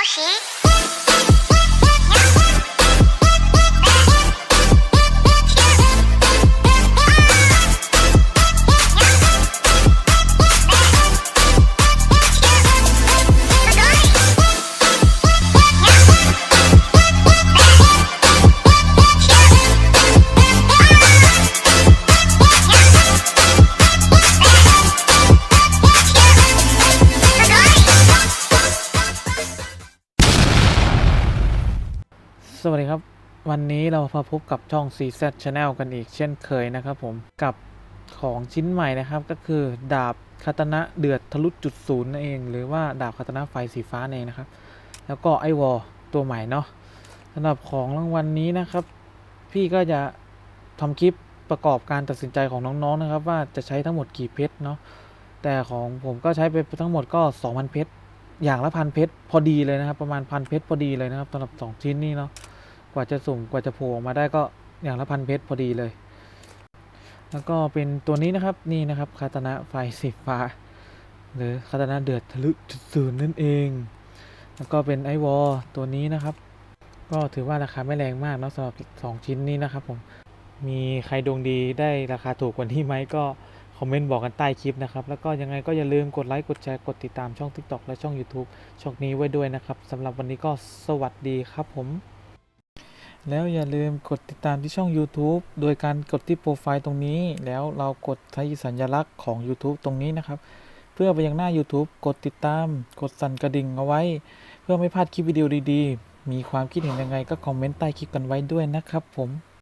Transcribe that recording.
二十。 สวัสดีครับ วันนี้เรามาพบกับช่อง CZ Channel กันอีกเช่นเคยนะครับผมกับของชิ้นใหม่นะครับก็คือดาบคาตนะเดือดทะลุจุดศูนย์นั่นเอง หรือว่าดาบคาตนะไฟสีฟ้านั่นเองนะครับ แล้วก็ไอวอลตัวใหม่เนาะสำหรับของรางวัลนนี้นะครับ พี่ก็จะทำคลิปประกอบการตัดสินใจของน้องๆนะครับ ว่าจะใช้ทั้งหมดกี่เพชรเนาะแต่ของผมก็ใช้ไปทั้งหมดก็ 2,000 เพชรอย่างละพันเพชรพอดีเลยนะครับ ประมาณพันเพชรพอดีเลยนะครับสำหรับสองชิ้นนี้เนาะ กว่าจะสุ่มกว่าจะโผล่ออกมาได้ก็อย่างละพันเพชรพอดีเลย แล้วก็เป็นตัวนี้นะครับนี่นะครับคาตนะไฟสีฟ้าหรือคาตนะเดือดทะลุจุดศูนย์นั่นเอง แล้วก็เป็นไอวอลตัวนี้นะครับ ก็ถือว่าราคาไม่แรงมากเนาะสำหรับ 2 ชิ้นนี้นะครับผม มีใครดวงดีได้ราคาถูกกว่านี้ไหมก็คอมเมนต์บอกกันใต้คลิปนะครับ แล้วก็ยังไงก็อย่าลืมกดไลค์ กดแชร์ กดติดตามช่อง TikTok และช่อง YouTube ช่องนี้ไว้ด้วยนะครับสำหรับวันนี้ก็สวัสดีครับผม แล้วอย่าลืมกดติดตามที่ช่อง YouTube โดยการกดที่โปรไฟล์ตรงนี้ แล้วเรากดใช้สัญลักษณ์ของ YouTube ตรงนี้นะครับ เพื่อไปยังหน้า YouTube กดติดตาม กดสั่นกระดิ่งเอาไว้ เพื่อไม่พลาดคลิปวิดีโอดีๆ มีความคิดเห็นยังไงก็คอมเมนต์ใต้คลิปกันไว้ด้วยนะครับผม